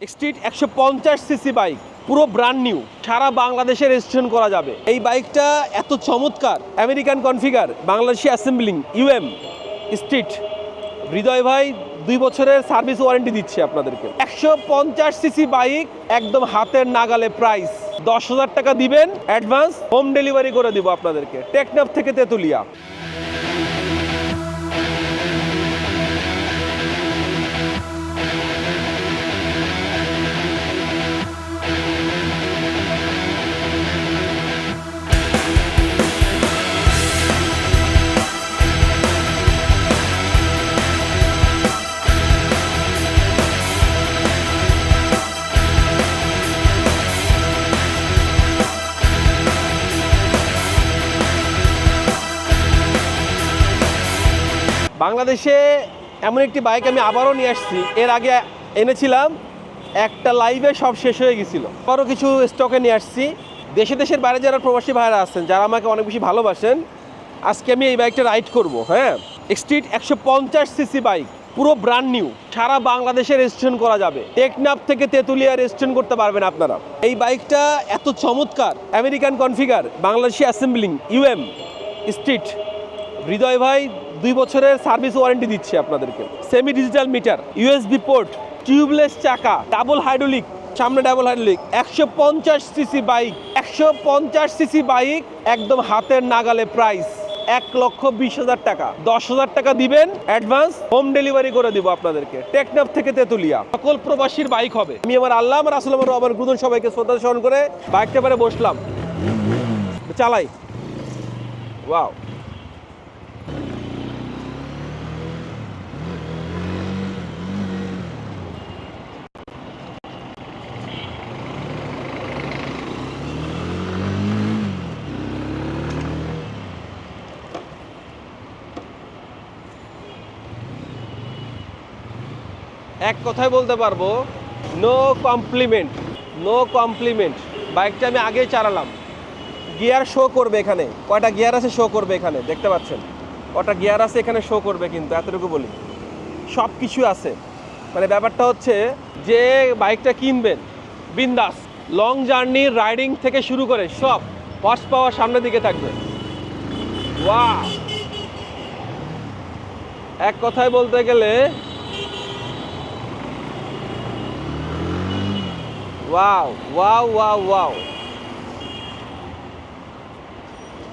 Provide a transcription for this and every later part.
Street একশো পঞ্চাশ CC bike পুরো ব্র্যান্ড নিউ সারা বাংলাদেশে রেজিস্ট্রেশন করা যাবে। এই বাইকটা এত চমৎকার American configure Bangladeshi assembling UM street Hridoy ভাই, দুই বছরের সার্ভিস ওয়ারেন্টি দিচ্ছে আপনাদেরকে। একশো পঞ্চাশ সিসি বাইক একদম হাতের নাগালে প্রাইস দশ হাজার টাকা দিবেন অ্যাডভান্স হোম ডেলিভারি করে দিব আপনাদেরকে। টেকনাফ থেকে তেতুলিয়া। বাংলাদেশে এমন একটি বাইক আমি আবারও নিয়ে আসছি। এর আগে এনেছিলাম, একটা লাইভে সব শেষ হয়ে গেছিল। আরও কিছু স্টকে নিয়ে আসছি। দেশে দেশের বাইরে যারা প্রবাসী ভাইরা আছেন, যারা আমাকে অনেক বেশি ভালোবাসেন, আজকে আমি এই বাইকটা রাইড করব হ্যাঁ? স্ট্রিট একশো পঞ্চাশ সিসি বাইক পুরো ব্র্যান্ড নিউ সারা বাংলাদেশে রেজিস্ট্রেশন করা যাবে। টেকনাফ থেকে তেঁতুলিয়া রেজিস্ট্রেশন করতে পারবেন আপনারা। এই বাইকটা এত চমৎকার। American configure Bangladeshi assembling UM street Hridoy ভাই দুই বছরের সার্ভিস ওয়ারেন্টি দিচ্ছে আপনাদেরকে। Semi digital meter USB port tubeless চাকা ডাবল হাইড্রোলিক সামনে ডাবল হাইড্রোলিক একশো পঞ্চাশ সিসি বাইক একশো পঞ্চাশ সিসি বাইক একদম হাতের নাগালে প্রাইস এক লক্ষ বিশ হাজার টাকা। দশ হাজার টাকা দিবেন অ্যাডভান্স হোম ডেলিভারি করে দিব আপনাদেরকে। টেকনাফ থেকে তেতুলিয়া। সকল প্রবাসীর বাইক হবে। আমি আমার আল্লাহ, আমার রাসুল, আমার গুদন সবাইকে শ্রদ্ধা স্মরণ করে বাইকটা পরে বসলাম। চালাই। ওয়াও এক কথায় বলতে পারব নো কমপ্লিমেন্ট নো কমপ্লিমেন্ট বাইকটা আমি আগেই চালালাম। গিয়ার শো করবে এখানে। কয়টা গিয়ার আছে শো করবে এখানে? দেখতে পাচ্ছেন? কটা গিয়ার আছে এখানে শো করবে কিন্তু, এতটুকু বলি। সব কিছু আছে। মানে ব্যাপারটা হচ্ছে যে বাইকটা কিনবেন, বিন্দাস। লং জার্নি রাইডিং থেকে শুরু করে সব হর্স পাওয়ার সামনের দিকে থাকবে। ওয়া এক কথায় বলতে গেলে ওয়াও ওয়াও ওয়াও ওয়াও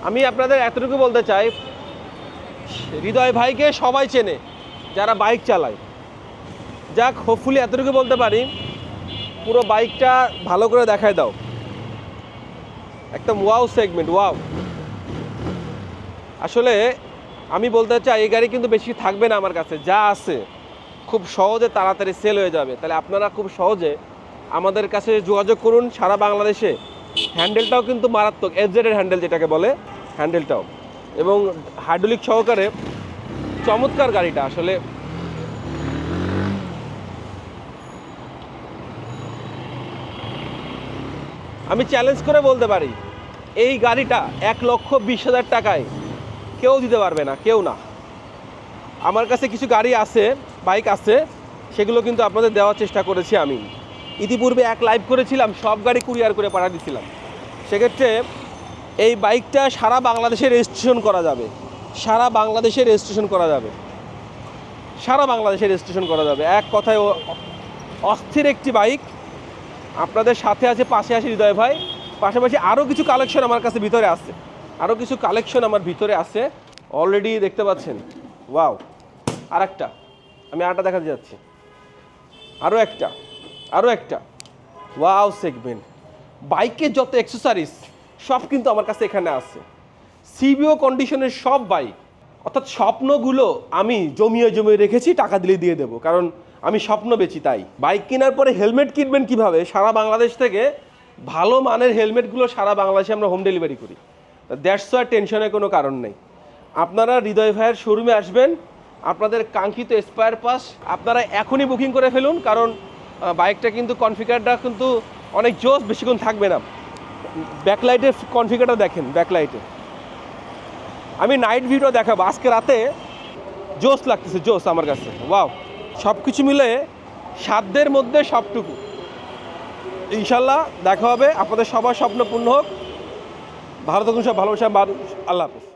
আমি আপনাদের এতটুকু বলতে চাই, হৃদয় ভাইকে সবাই চেনে যারা বাইক চালায়। যাক হোপফুলি এতটুকু বলতে পারি, পুরো বাইকটা ভালো করে দেখায় দাও। একদম ওয়াও সেগমেন্ট ওয়াও আসলে আমি বলতে চাই, এই গাড়ি কিন্তু বেশি থাকবে না আমার কাছে, যা আছে। খুব সহজে তাড়াতাড়ি সেল হয়ে যাবে। তাহলে আপনারা খুব সহজে আমাদের কাছে যোগাযোগ করুন সারা বাংলাদেশে। হ্যান্ডেলটাও কিন্তু মারাত্মক এফজেডের হ্যান্ডেল যেটাকে বলে, হ্যান্ডেলটাও। এবং হাইড্রোলিক সহকারে চমৎকার গাড়িটা, আসলে আমি চ্যালেঞ্জ করে বলতে পারি, এই গাড়িটা এক লক্ষ বিশ হাজার টাকায় কেউ দিতে পারবে না, কেউ না। আমার কাছে কিছু গাড়ি আছে, বাইক আছে, সেগুলো কিন্তু আপনাদের দেওয়ার চেষ্টা করেছি আমি। ইতিপূর্বে এক লাইভ করেছিলাম, সব গাড়ি কুরিয়ার করে পাঠা দিয়েছিলাম সেক্ষেত্রে এই বাইকটা সারা বাংলাদেশে রেজিস্ট্রেশন করা যাবে। সারা বাংলাদেশে রেজিস্ট্রেশন করা যাবে। সারা বাংলাদেশে রেজিস্ট্রেশন করা যাবে। এক কথায় অস্থির একটি বাইক আপনাদের সাথে আছে, পাশে আছে হৃদয় ভাই। পাশাপাশি আরও কিছু কালেকশন আমার কাছে ভিতরে আছে। আরও কিছু কালেকশন আমার ভিতরে আছে। অলরেডি দেখতে পাচ্ছেন? ওয়াও আর একটা আমি আরটা দেখাতে যাচ্ছি। আরও একটা। আরও একটা। Wow, segment. বাইকের যত অ্যাক্সেসরিজ সব কিন্তু আমার কাছে এখানে আছে। সিবিও কন্ডিশনের সব বাইক, অর্থাৎ স্বপ্নগুলো আমি জমিয়ে জমিয়ে রেখেছি, টাকা দিলে দিয়ে দেবো। কারণ আমি স্বপ্ন বেচি, তাই। বাইক কেনার পরে হেলমেট কিনবেন কীভাবে? সারা বাংলাদেশ থেকে ভালো মানের হেলমেটগুলো সারা বাংলাদেশে আমরা হোম ডেলিভারি করি। দ্যাটস ওয়াই টেনশনের কোনো কারণ নেই। আপনারা হৃদয় ভাইয়ের শোরুমে আসবেন। আপনাদের কাঙ্ক্ষিত স্পায়ার পাস আপনারা এখনই বুকিং করে ফেলুন, কারণ বাইকটা কিন্তু কনফিগারটা কিন্তু অনেক জোস বেশিক্ষণ থাকবে না। ব্যাকলাইটের কনফিগারটা দেখেন ব্যাকলাইটে আমি নাইট ভিউটা দেখাবো। আজকে রাতে জোস লাগতেছে, জোস আমার কাছে। ওয়াও সব কিছু মিলে সাধ্যের মধ্যে সবটুকু। ইনশাল্লাহ দেখা হবে। আপনাদের সবার স্বপ্ন পূর্ণ হোক। থাকুন সব, ভালোবাসা আল্লাহ হাফিজ।